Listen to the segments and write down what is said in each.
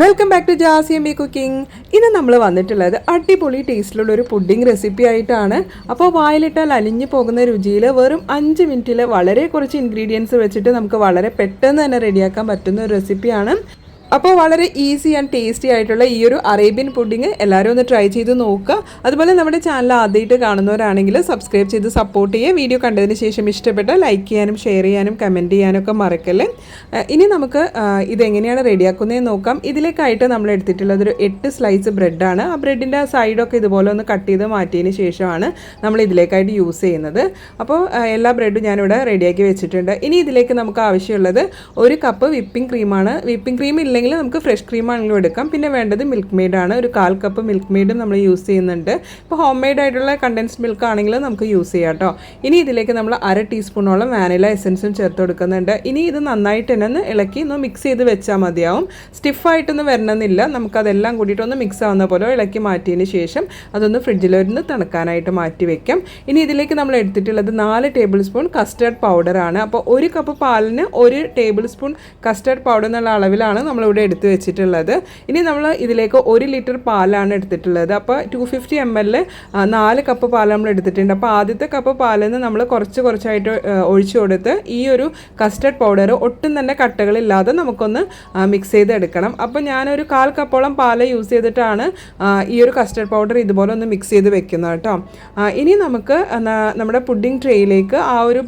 Welcome back to Jasi M B cooking ഇന്ന് നമ്മൾ വന്നിട്ടുള്ളത് അടിപൊളി ടേസ്റ്റിലുള്ള ഒരു പുഡിംഗ് റെസിപ്പി ആയിട്ടാണ്. അപ്പോൾ വായിലിട്ടാൽ അലിഞ്ഞു പോകുന്ന രുചിയിൽ വെറും അഞ്ച് മിനിറ്റിൽ വളരെ കുറച്ച് ഇൻഗ്രീഡിയൻസ് വെച്ചിട്ട് നമുക്ക് വളരെ പെട്ടെന്ന് തന്നെ റെഡിയാക്കാൻ പറ്റുന്ന ഒരു റെസിപ്പിയാണ് അപ്പോൾ വളരെ ഈസി ആൻഡ് ടേസ്റ്റി ആയിട്ടുള്ള ഈ ഒരു അറേബ്യൻ പുഡിങ് എല്ലാവരും ഒന്ന് ട്രൈ ചെയ്ത് നോക്കുക. അതുപോലെ നമ്മുടെ ചാനൽ ആദ്യമായിട്ട് കാണുന്നവരാണെങ്കിൽ സബ്സ്ക്രൈബ് ചെയ്ത് സപ്പോർട്ട് ചെയ്യുക. വീഡിയോ കണ്ടതിന് ശേഷം ഇഷ്ടപ്പെട്ട ലൈക്ക് ചെയ്യാനും ഷെയർ ചെയ്യാനും കമന്റ് ചെയ്യാനും ഒക്കെ മറക്കല്ലേ? ഇനി നമുക്ക് ഇതെങ്ങനെയാണ് റെഡിയാക്കുന്നതെന്ന് നോക്കാം. ഇതിലേക്കായിട്ട് നമ്മൾ എടുത്തിട്ടുള്ളത് ഒരു എട്ട് സ്ലൈസ് ബ്രെഡാണ് ആ ബ്രെഡിന്റെ സൈഡൊക്കെ ഇതുപോലെ ഒന്ന് കട്ട് ചെയ്ത് മാറ്റിയതിന് ശേഷമാണ് നമ്മൾ ഇതിലേക്കായിട്ട് യൂസ് ചെയ്യുന്നത്. അപ്പോൾ എല്ലാ ബ്രെഡും ഞാനിവിടെ റെഡിയാക്കി വെച്ചിട്ടുണ്ട്. ഇനി ഇതിലേക്ക് നമുക്ക് ആവശ്യമുള്ളത് ഒരു കപ്പ് വിപ്പിംഗ് ക്രീമാണ് വിപ്പിംഗ് ക്രീം ഇല്ലെങ്കിൽ നമുക്ക് ഫ്രഷ് ക്രീം ആണെങ്കിലും എടുക്കാം. പിന്നെ വേണ്ടത് മിൽക്ക് മെയ്ഡാണ് ഒരു കാൽ കപ്പ് മിൽക്ക് മെയ്ഡും നമ്മൾ യൂസ് ചെയ്യുന്നുണ്ട്. ഇപ്പോൾ ഹോം മെയ്ഡ് ആയിട്ടുള്ള കണ്ടൻസ് മിൽക്ക് ആണെങ്കിലും നമുക്ക് യൂസ് ചെയ്യാം കേട്ടോ ഇനി ഇതിലേക്ക് നമ്മൾ അര ടീസ്പൂണോളം വാനില എസൻസും ചേർത്ത് കൊടുക്കുന്നുണ്ട്. ഇനി ഇത് നന്നായിട്ട് തന്നെ ഒന്ന് ഇളക്കി ഒന്ന് മിക്സ് ചെയ്ത് വെച്ചാൽ മതിയാവും. സ്റ്റിഫായിട്ടൊന്നും വരണമെന്നില്ല. നമുക്കതെല്ലാം കൂടിയിട്ട് ഒന്ന് മിക്സ് ആവുന്ന പോലെ ഇളക്കി മാറ്റിയതിന് ശേഷം അതൊന്ന് ഫ്രിഡ്ജിലൊന്ന് തണുക്കാനായിട്ട് മാറ്റി വെക്കാം. ഇനി ഇതിലേക്ക് നമ്മൾ എടുത്തിട്ടുള്ളത് നാല് ടേബിൾ സ്പൂൺ കസ്റ്റർഡ് പൗഡറാണ് അപ്പോൾ ഒരു കപ്പ് പാലിന് ഒരു ടേബിൾ സ്പൂൺ കസ്റ്റർഡ് പൗഡർ എന്നുള്ള അളവിലാണ് നമ്മളിവിടെ എടുത്ത് വെച്ചിട്ടുള്ളത്. ഇനി നമ്മൾ ഇതിലേക്ക് ഒരു ലിറ്റർ പാലാണ് എടുത്തിട്ടുള്ളത്. അപ്പോൾ ടു ഫിഫ്റ്റി എം എൽ നാല് കപ്പ് പാൽ നമ്മൾ എടുത്തിട്ടുണ്ട്. അപ്പോൾ ആദ്യത്തെ കപ്പ് പാലിൽ നിന്ന് നമ്മൾ കുറച്ച് കുറച്ചായിട്ട് ഒഴിച്ചു കൊടുത്ത് ഈ ഒരു കസ്റ്റർഡ് പൗഡർ ഒട്ടും തന്നെ കട്ടകളില്ലാതെ നമുക്കൊന്ന് മിക്സ് ചെയ്തെടുക്കണം. അപ്പോൾ ഞാനൊരു കാൽ കപ്പോളം പാൽ യൂസ് ചെയ്തിട്ടാണ് ഈ ഒരു കസ്റ്റർഡ് പൗഡർ ഇതുപോലെ ഒന്ന് മിക്സ് ചെയ്ത് വെക്കുന്നത് കേട്ടോ. ഇനി നമുക്ക് നമ്മുടെ പുഡിംഗ് ട്രേയിലേക്ക് ആ ഒരു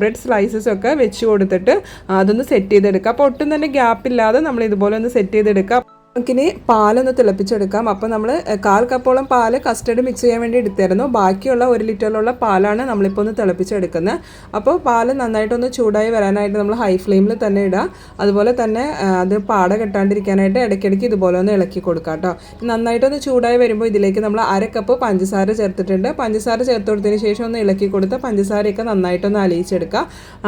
ബ്രെഡ് സ്ലൈസസ് ഒക്കെ വെച്ച് കൊടുത്തിട്ട് അതൊന്ന് സെറ്റ് ചെയ്തെടുക്കുക അപ്പോൾ ഒട്ടും തന്നെ ഗ്യാപ്പ് ഇല്ലാതെ നമ്മൾ ഇതുപോലെ ഒന്ന് സെറ്റ് ചെയ്തെടുക്കുക നമുക്കിനി പാലൊന്ന് തിളപ്പിച്ചെടുക്കാം. അപ്പോൾ നമ്മൾ കാൽ കപ്പോളം പാൽ കസ്റ്റർഡ് മിക്സ് ചെയ്യാൻ വേണ്ടി എടുത്തായിരുന്നു ബാക്കിയുള്ള ഒരു ലിറ്ററിലുള്ള പാലാണ് നമ്മളിപ്പോൾ ഒന്ന് തിളപ്പിച്ചെടുക്കുന്നത് അപ്പോൾ പാൽ നന്നായിട്ടൊന്ന് ചൂടായി വരാനായിട്ട് നമ്മൾ ഹൈ ഫ്ലെയിമിൽ തന്നെ ഇടുക അതുപോലെ തന്നെ അത് പാട കെട്ടാണ്ടിരിക്കാനായിട്ട് ഇടയ്ക്കിടയ്ക്ക് ഇതുപോലെ ഒന്ന് ഇളക്കി കൊടുക്കുക കേട്ടോ നന്നായിട്ടൊന്ന് ചൂടായി വരുമ്പോൾ ഇതിലേക്ക് നമ്മൾ അര കപ്പ് പഞ്ചസാര ചേർത്തിട്ടുണ്ട്. പഞ്ചസാര ചേർത്ത് കൊടുത്തതിന് ശേഷം ഒന്ന് ഇളക്കി കൊടുത്ത് പഞ്ചസാരയൊക്കെ നന്നായിട്ടൊന്ന് അലിയിച്ചെടുക്കുക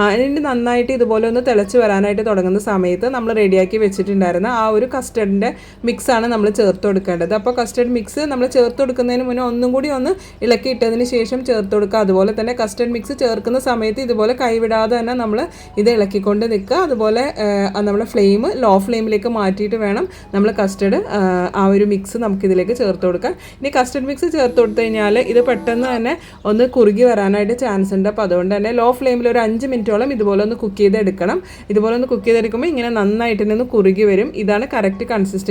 അതിന് നന്നായിട്ട് ഇതുപോലെ ഒന്ന് തിളച്ച് വരാനായിട്ട് തുടങ്ങുന്ന സമയത്ത് നമ്മൾ റെഡിയാക്കി വെച്ചിട്ടുണ്ടായിരുന്ന ആ ഒരു കസ്റ്റർഡിന്റെ മിക്സാണ് നമ്മൾ ചേർത്ത് കൊടുക്കേണ്ടത്. അപ്പോൾ കസ്റ്റർഡ് മിക്സ് നമ്മൾ ചേർത്ത് കൊടുക്കുന്നതിന് മുന്നേ ഒന്നും കൂടി ഒന്ന് ഇളക്കി ഇട്ടതിന് ശേഷം ചേർത്ത് കൊടുക്കുക. അതുപോലെ തന്നെ കസ്റ്റർഡ് മിക്സ് ചേർക്കുന്ന സമയത്ത് ഇതുപോലെ കൈവിടാതെ തന്നെ നമ്മൾ ഇത് ഇളക്കിക്കൊണ്ട് നിൽക്കുക. അതുപോലെ നമ്മുടെ ഫ്ലെയിം ലോ ഫ്ലെയിമിലേക്ക് മാറ്റിയിട്ട് വേണം നമ്മൾ കസ്റ്റർഡ് ആ ഒരു മിക്സ് നമുക്കിതിലേക്ക് ചേർത്ത് കൊടുക്കാം ഇനി കസ്റ്റർഡ് മിക്സ് ചേർത്ത് കൊടുത്തു കഴിഞ്ഞാൽ ഇത് പെട്ടെന്ന് തന്നെ ഒന്ന് കുറുകി വരാനായിട്ട് ചാൻസ് ഉണ്ട്. അപ്പോൾ അതുകൊണ്ട് തന്നെ ലോ ഫ്ലെയിമിൽ ഒരു അഞ്ച് മിനിറ്റോളം ഇതുപോലെ ഒന്ന് കുക്ക് ചെയ്തെടുക്കണം. ഇതുപോലെ ഒന്ന് കുക്ക് ചെയ്തെടുക്കുമ്പോൾ ഇങ്ങനെ നന്നായിട്ട് തന്നെ ഒന്ന് കുറുകി വരും. ഇതാണ് കറക്റ്റ് കൺസിസ്റ്റൻസി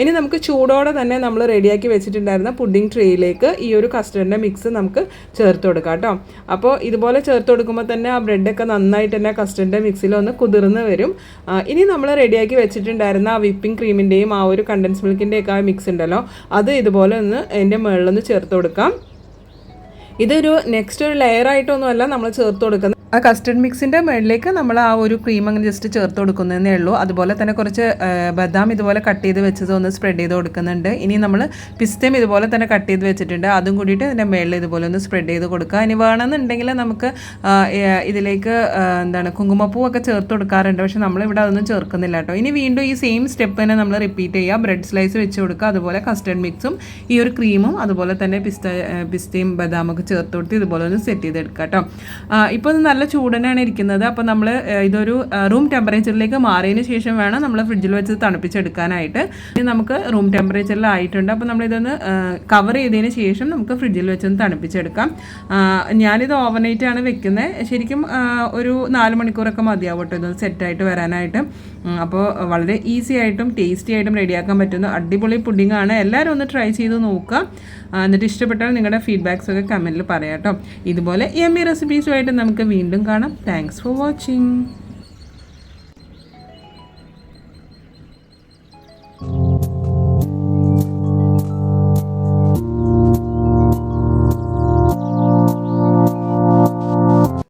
ഇനി നമുക്ക് ചൂടോടെ തന്നെ നമ്മൾ റെഡിയാക്കി വെച്ചിട്ടുണ്ടായിരുന്ന പുഡിംഗ് ട്രേയിലേക്ക് ഈ ഒരു കസ്റ്റർഡിന്റെ മിക്സ് നമുക്ക് ചേർത്ത് കൊടുക്കാം കേട്ടോ. അപ്പോൾ ഇതുപോലെ ചേർത്ത് കൊടുക്കുമ്പോൾ തന്നെ ആ ബ്രെഡൊക്കെ നന്നായിട്ട് തന്നെ കസ്റ്റർഡിന്റെ മിക്സിൽ ഒന്ന് കുതിർന്ന് വരും. ഇനി നമ്മൾ റെഡിയാക്കി വെച്ചിട്ടുണ്ടായിരുന്ന ആ വിപ്പിംഗ് ക്രീമിന്റെയും ആ ഒരു കണ്ടൻസ് മിൽക്കിന്റെയൊക്കെ ആ മിക്സ് ഉണ്ടല്ലോ അത് ഇതുപോലെ ഒന്ന് അതിന്റെ മുകളിലൊന്ന് ചേർത്ത് കൊടുക്കാം. ഇതൊരു നെക്സ്റ്റ് ഒരു ലെയർ ആയിട്ടൊന്നുമല്ല നമ്മൾ ചേർത്ത് കൊടുക്കുന്നത്. ആ കസ്റ്റർഡ് മിക്സിന്റെ മുകളിലേക്ക് നമ്മൾ ആ ഒരു ക്രീം അങ്ങനെ ജസ്റ്റ് ചേർത്ത് കൊടുക്കുന്നതേ ഉള്ളൂ. അതുപോലെ തന്നെ കുറച്ച് ബദാം ഇതുപോലെ കട്ട് ചെയ്ത് വെച്ചത് ഒന്ന് സ്പ്രെഡ് ചെയ്ത് കൊടുക്കുന്നുണ്ട്. ഇനി നമ്മൾ പിസ്തയും ഇതുപോലെ തന്നെ കട്ട് ചെയ്ത് വെച്ചിട്ടുണ്ട്. അതും കൂടിയിട്ട് ഇതിന്റെ മുകളിൽ ഇതുപോലെ ഒന്ന് സ്പ്രെഡ് ചെയ്ത് കൊടുക്കുക. ഇനി വേണമെന്നുണ്ടെങ്കിൽ നമുക്ക് ഇതിലേക്ക് എന്താണ് കുങ്കുമപ്പൂ ഒക്കെ ചേർത്ത് കൊടുക്കാറുണ്ട്. പക്ഷേ നമ്മളിവിടെ അതൊന്നും ചേർക്കുന്നില്ല കേട്ടോ. ഇനി വീണ്ടും ഈ സെയിം സ്റ്റെപ്പ് തന്നെ നമ്മൾ റിപ്പീറ്റ് ചെയ്യുക. ബ്രെഡ് സ്ലൈസ് വെച്ച് കൊടുക്കുക. അതുപോലെ കസ്റ്റർഡ് മിക്സും ഈ ഒരു ക്രീമും അതുപോലെ തന്നെ പിസ്ത പിസ്തയും ബദാമൊക്കെ ചേർത്ത് കൊടുത്ത് ഇതുപോലെ ഒന്ന് സെറ്റ് ചെയ്തെടുക്കുക കേട്ടോ. ഇപ്പോൾ ഇത് നല്ല ചൂടനാണ് ഇരിക്കുന്നത്. അപ്പോൾ നമ്മൾ ഇതൊരു റൂം ടെമ്പറേച്ചറിലേക്ക് മാറിയതിന് ശേഷം വേണം നമ്മൾ ഫ്രിഡ്ജിൽ വെച്ച് തണുപ്പിച്ചെടുക്കാനായിട്ട്. ഇനി നമുക്ക് റൂം ടെമ്പറേച്ചറിലായിട്ടുണ്ട്. അപ്പോൾ നമ്മളിതൊന്ന് കവർ ചെയ്തതിന് ശേഷം നമുക്ക് ഫ്രിഡ്ജിൽ വെച്ചൊന്ന് തണുപ്പിച്ചെടുക്കാം. ഞാനിത് ഓവർനൈറ്റ് ആണ് വെക്കുന്നത് ശരിക്കും ഒരു നാല് മണിക്കൂറൊക്കെ മതിയാവും കേട്ടോ ഇതൊന്ന് സെറ്റായിട്ട് വരാനായിട്ട്. അപ്പോൾ വളരെ ഈസി ആയിട്ടും ടേസ്റ്റി ആയിട്ടും റെഡിയാക്കാൻ പറ്റുന്ന അടിപൊളി പുഡിംഗ് ആണ്. എല്ലാവരും ഒന്ന് ട്രൈ ചെയ്ത് നോക്കുക. എന്നിട്ട് ഇഷ്ടപ്പെട്ടാൽ നിങ്ങളുടെ ഫീഡ്ബാക്സ് ഒക്കെ കമന്റിൽ പറയാം കേട്ടോ ഇതുപോലെ എം ഈ റെസിപ്പീസുമായിട്ട് നമുക്ക് വീണ്ടും കാണാം. Thanks for watching